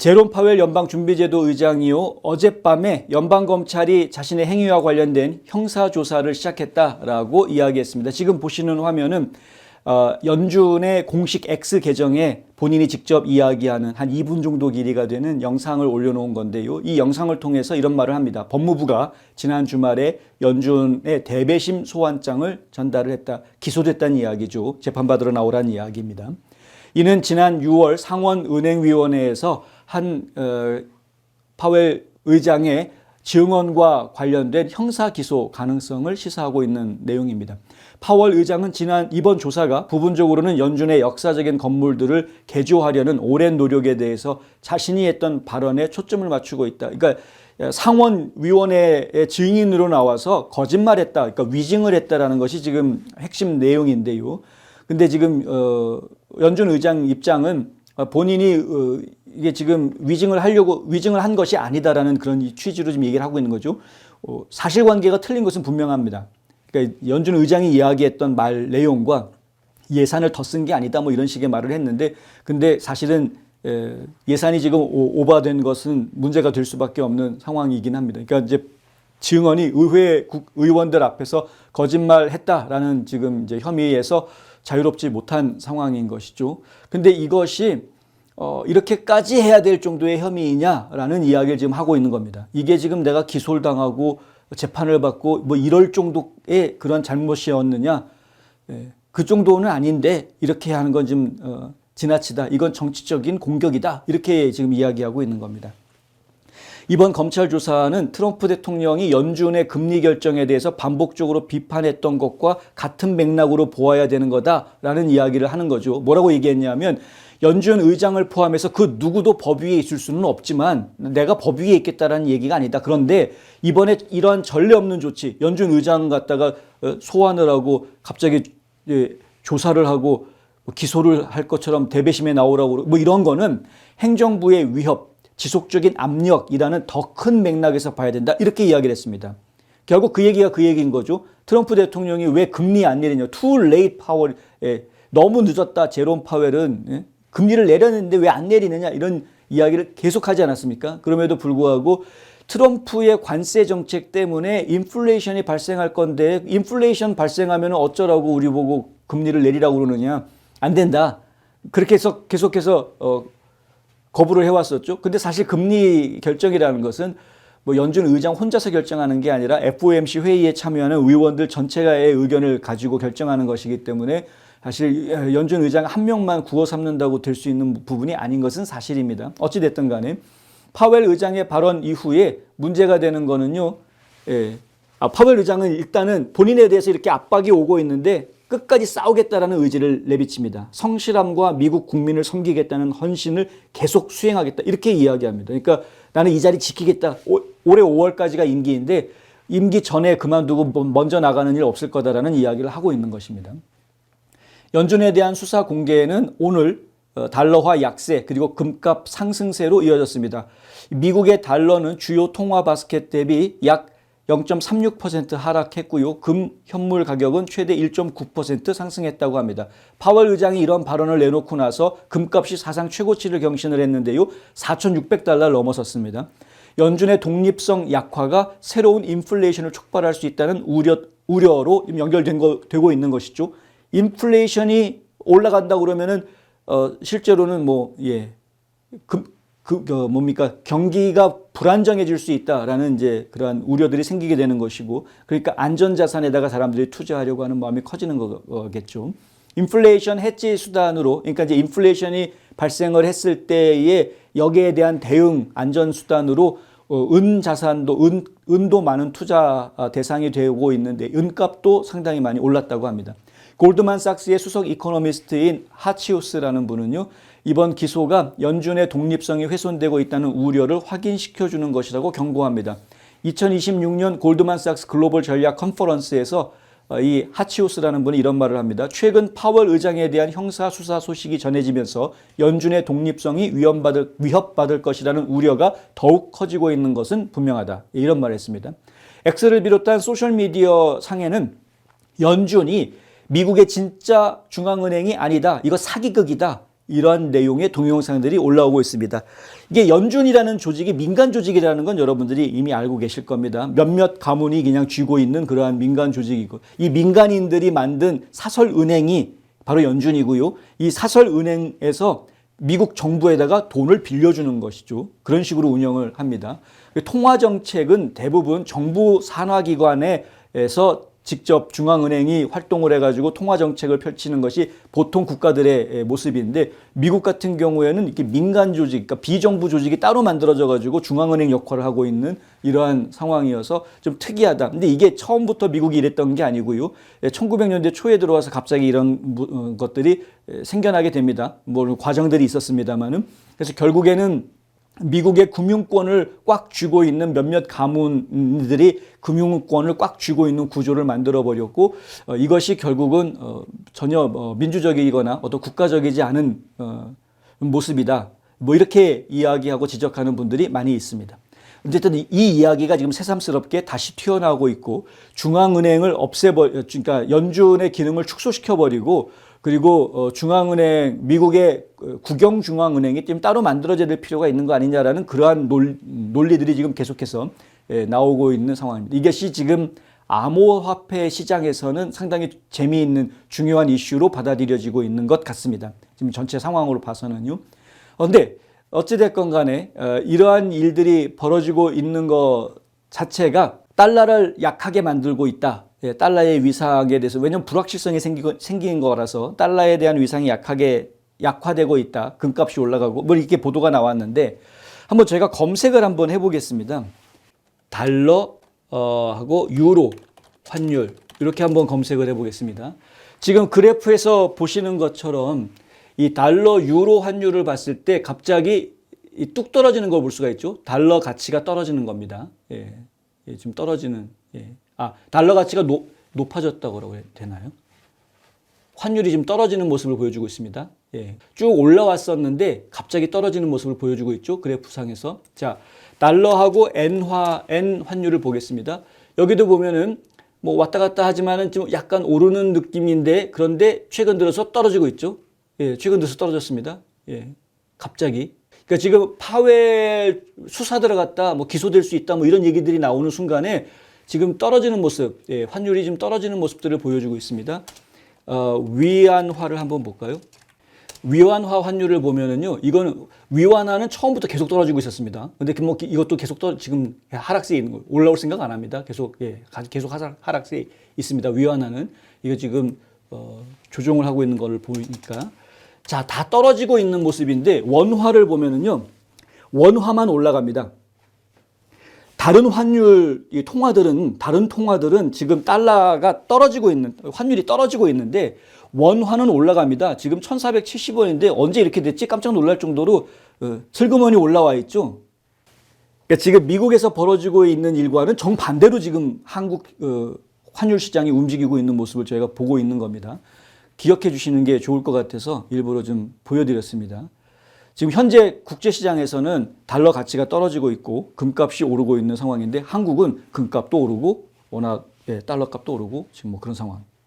제롬 파웰 연방준비제도 의장이요 어젯밤에 연방검찰이 자신의 행위와 관련된 형사조사를 시작했다라고 이야기했습니다. 지금 보시는 화면은 어, 연준의 공식 X 계정에 본인이 직접 이야기하는 한 2분 정도 길이가 되는 영상을 올려놓은 건데요. 이 영상을 통해서 이런 말을 합니다. 법무부가 지난 주말에 연준의 대배심 소환장을 전달을 했다. 기소됐다는 이야기죠. 재판받으러 나오라는 이야기입니다. 이는 지난 6월 상원은행위원회에서 한 어, 파웰 의장의 증언과 관련된 형사 기소 가능성을 시사하고 있는 내용입니다. 파월 의장은 지난 이번 조사가 부분적으로는 연준의 역사적인 건물들을 개조하려는 오랜 노력에 대해서 자신이 했던 발언에 초점을 맞추고 있다. 그러니까 상원위원회의 증인으로 나와서 거짓말했다. 그러니까 위증을 했다라는 것이 지금 핵심 내용인데요. 근데 지금 어, 연준 의장 입장은 본인이 어, 이게 지금 위증을 하려고 위증을 한 것이 아니다라는 그런 취지로 지금 얘기를 하고 있는 거죠. 어, 사실관계가 틀린 것은 분명합니다. 그러니까 연준 의장이 이야기했던 말 내용과 예산을 더 쓴 게 아니다 뭐 이런 식의 말을 했는데 근데 사실은 에, 예산이 지금 오, 오버된 것은 문제가 될 수밖에 없는 상황이긴 합니다. 그러니까 이제 증언이 의회 국 의원들 앞에서 거짓말했다라는 지금 이제 혐의에서 자유롭지 못한 상황인 것이죠. 근데 이것이 어, 이렇게까지 해야 될 정도의 혐의이냐라는 이야기를 지금 하고 있는 겁니다. 이게 지금 내가 기소를 당하고 재판을 받고 뭐 이럴 정도의 그런 잘못이었느냐? 예, 그 정도는 아닌데 이렇게 하는 건좀 어, 지나치다. 이건 정치적인 공격이다. 이렇게 지금 이야기하고 있는 겁니다. 이번 검찰 조사는 트럼프 대통령이 연준의 금리 결정에 대해서 반복적으로 비판했던 것과 같은 맥락으로 보아야 되는 거다라는 이야기를 하는 거죠. 뭐라고 얘기했냐면 연준 의장을 포함해서 그 누구도 법 위에 있을 수는 없지만 내가 법 위에 있겠다라는 얘기가 아니다. 그런데 이번에 이러한 전례 없는 조치, 연준 의장 갖다가 어, 소환을 하고 갑자기 예, 조사를 하고 뭐 기소를 할 것처럼 대배심에 나오라고 뭐 이런 거는 행정부의 위협, 지속적인 압력이라는 더 큰 맥락에서 봐야 된다. 이렇게 이야기를 했습니다. 결국 그 얘기가 그 얘기인 거죠. 트럼프 대통령이 왜 금리 안 내리냐. too late 파월. 예, 너무 늦었다. 제롬 파웰은 예, 금리를 내렸는데 왜 안 내리느냐. 이런 이야기를 계속하지 않았습니까? 그럼에도 불구하고 트럼프의 관세 정책 때문에 인플레이션이 발생할 건데 인플레이션 발생하면 어쩌라고 우리 보고 금리를 내리라고 그러느냐. 안 된다. 그렇게 해서 계속해서 어, 거부를 해왔었죠. 근데 사실 금리 결정이라는 것은 뭐 연준 의장 혼자서 결정하는 게 아니라 FOMC 회의에 참여하는 의원들 전체가의 의견을 가지고 결정하는 것이기 때문에 사실 연준 의장 한 명만 구워 삼는다고 될 수 있는 부분이 아닌 것은 사실입니다. 어찌됐든 간에 파웰 의장의 발언 이후에 문제가 되는 거는요. 예. 아, 파웰 의장은 일단은 본인에 대해서 이렇게 압박이 오고 있는데 끝까지 싸우겠다라는 의지를 내비칩니다. 성실함과 미국 국민을 섬기겠다는 헌신을 계속 수행하겠다. 이렇게 이야기합니다. 그러니까 나는 이 자리 지키겠다. 오, 올해 5월까지가 임기인데 임기 전에 그만두고 먼저 나가는 일 없을 거다라는 이야기를 하고 있는 것입니다. 연준에 대한 수사 공개는 오늘 어, 달러화 약세 그리고 금값 상승세로 이어졌습니다. 미국의 달러는 주요 통화 바스켓 대비 약 0.36% 하락했고요. 금 현물 가격은 최대 1.9% 상승했다고 합니다. 파월 의장이 이런 발언을 내놓고 나서 금값이 사상 최고치를 경신을 했는데요. 4,600달러를 넘어섰습니다. 연준의 독립성 약화가 새로운 인플레이션을 촉발할 수 있다는 우려, 우려로 연결된 거, 되고 있는 것이죠. 인플레이션이 올라간다 그러면은 어, 실제로는 뭐, 예, 금, 그, 그 뭡니까 경기가 불안정해질 수 있다라는 이제 그러한 우려들이 생기게 되는 것이고 그러니까 안전 자산에다가 사람들이 투자하려고 하는 마음이 커지는 거겠죠. 인플레이션 해지 수단으로 그러니까 이제 인플레이션이 발생을 했을 때에 여기에 대한 대응 안전 수단으로 어, 은 자산도 은 은도 많은 투자 대상이 되고 있는데 은값도 상당히 많이 올랐다고 합니다. 골드만삭스의 수석 이코노미스트인 하치우스라는 분은요. 이번 기소가 연준의 독립성이 훼손되고 있다는 우려를 확인시켜 주는 것이라고 경고합니다. 2026년 골드만삭스 글로벌 전략 컨퍼런스에서 어, 이 하치우스라는 분이 이런 말을 합니다. 최근 파월 의장에 대한 형사 수사 소식이 전해지면서 연준의 독립성이 위험받을, 위협받을 것이라는 우려가 더욱 커지고 있는 것은 분명하다. 이런 말을 했습니다. X를 비롯한 소셜미디어 상에는 연준이 미국의 진짜 중앙은행이 아니다. 이거 사기극이다. 이러한 내용의 동영상들이 올라오고 있습니다. 이게 연준이라는 조직이 민간 조직이라는 건 여러분들이 이미 알고 계실 겁니다. 몇몇 가문이 그냥 쥐고 있는 그러한 민간 조직이고 이 민간인들이 만든 사설 은행이 바로 연준이고요. 이 사설 은행에서 미국 정부에다가 돈을 빌려주는 것이죠. 그런 식으로 운영을 합니다. 통화 정책은 대부분 정부 산하 기관에서 직접 중앙은행이 활동을 해가지고 통화 정책을 펼치는 것이 보통 국가들의 모습인데 미국 같은 경우에는 이렇게 민간 조직, 그러니까 비정부 조직이 따로 만들어져가지고 중앙은행 역할을 하고 있는 이러한 상황이어서 좀 특이하다. 근데 이게 처음부터 미국이 이랬던 게 아니고요. 1900년대 초에 들어와서 갑자기 이런 무- 어, 것들이 생겨나게 됩니다. 뭐 과정들이 있었습니다만은 그래서 결국에는 미국의 금융권을 꽉 쥐고 있는 몇몇 가문들이 금융권을 꽉 쥐고 있는 구조를 만들어 버렸고 어, 이것이 결국은 어, 전혀 어, 민주적이거나 어떤 국가적이지 않은 어, 모습이다. 뭐 이렇게 이야기하고 지적하는 분들이 많이 있습니다. 어쨌든 이- 이 이야기가 지금 새삼스럽게 다시 튀어나오고 있고 중앙은행을 없애버 그러니까 연준의 기능을 축소시켜 버리고 그리고 어, 중앙은행 미국의 어, 국영 중앙은행이 좀 따로 만들어져야 될 필요가 있는 거 아니냐라는 그러한 논, 논리들이 지금 계속해서 예, 나오고 있는 상황입니다. 이것이 지금 암호화폐 시장에서는 상당히 재미있는 중요한 이슈로 받아들여지고 있는 것 같습니다. 지금 전체 상황으로 봐서는요. 그런데 어찌됐건 간에 어, 이러한 일들이 벌어지고 있는 것 자체가 달러를 약하게 만들고 있다. 예, 달러의 위상에 대해서 왜냐하면 불확실성이 생기고, 생긴 거라서 달러에 대한 위상이 약하게 약화되고 있다. 금값이 올라가고 뭐 이렇게 보도가 나왔는데 한번 저희가 검색을 한번 해보겠습니다. 달러 어, 하고 유로 환율 이렇게 한번 검색을 해보겠습니다. 지금 그래프에서 보시는 것처럼 이 달러 유로 환율을 봤을 때 갑자기 이뚝 떨어지는 걸 볼 수가 있죠. 달러 가치가 떨어지는 겁니다. 예, 예, 지금 떨어지는 예. 아 달러 가치가 높, 높아졌다고 해야 되나요? 환율이 지금 떨어지는 모습을 보여주고 있습니다. 예. 쭉 올라왔었는데 갑자기 떨어지는 모습을 보여주고 있죠. 그래프상에서. 자, 달러하고 엔화, 엔 환율을 보겠습니다. 여기도 보면은 뭐 왔다 갔다 하지만은 좀 약간 오르는 느낌인데 그런데 최근 들어서 떨어지고 있죠. 예, 최근 들어서 떨어졌습니다. 예. 갑자기. 그러니까 지금 파웰 수사 들어갔다 뭐 기소될 수 있다 뭐 이런 얘기들이 나오는 순간에 지금 떨어지는 모습, 예, 환율이 지금 떨어지는 모습들을 보여주고 있습니다. 어, 위안화를 한번 볼까요? 위안화 환율을 보면은요, 이거는 위안화는 처음부터 계속 떨어지고 있었습니다. 근데 그뭐 이것도 계속 떨 지금 하락세에 있는 거예요. 올라올 생각 안 합니다. 계속 예, 가- 계속 하락, 하락세에 있습니다. 위안화는 이거 지금 어, 조정을 하고 있는 거를 보니까 자, 다 떨어지고 있는 모습인데 원화를 보면은요, 원화만 올라갑니다. 다른 환율 이 통화들은 다른 통화들은 지금 달러가 떨어지고 있는 환율이 떨어지고 있는데 원화는 올라갑니다. 지금 1,470원인데 언제 이렇게 됐지 깜짝 놀랄 정도로 어, 슬그머니 올라와 있죠. 그러니까 지금 미국에서 벌어지고 있는 일과는 정반대로 지금 한국 어, 환율 시장이 움직이고 있는 모습을 저희가 보고 있는 겁니다. 기억해 주시는 게 좋을 것 같아서 일부러 좀 보여드렸습니다. 지금 현재 국제시장에서는 달러 가치가 떨어지고 있고 금값이 오르고 있는 상황인데 한국은 금값도 오르고 워낙 예, 달러 값도 오르고 지금 뭐 그런 상황.